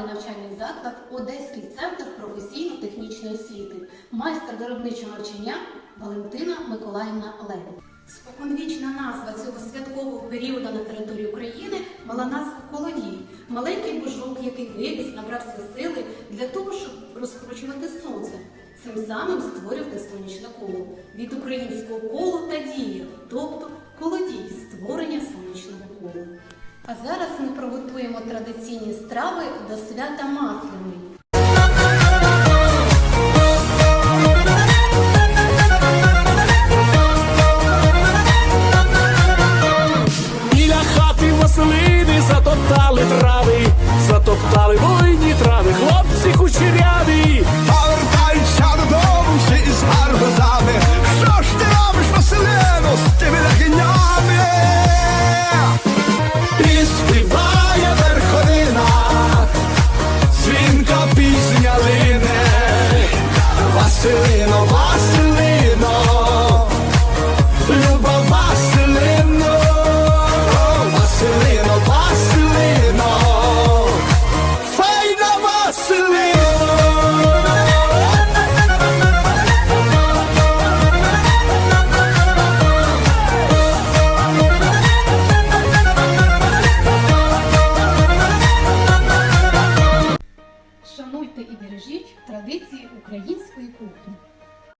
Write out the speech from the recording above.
державний навчальний заклад Одеський центр професійно-технічної освіти, майстер виробничого навчання Валентина Миколаївна Левін. Споконвічна назва цього святкового періоду на території України мала назву колодій, Маленький божок, який виріс, набрався сили для того, щоб розкручувати сонце, цим самим створювати сонячне коло від українського колу та дії. А зараз ми приготуємо традиційні страви до свята Маслениці. Бережіть традиції української кухні.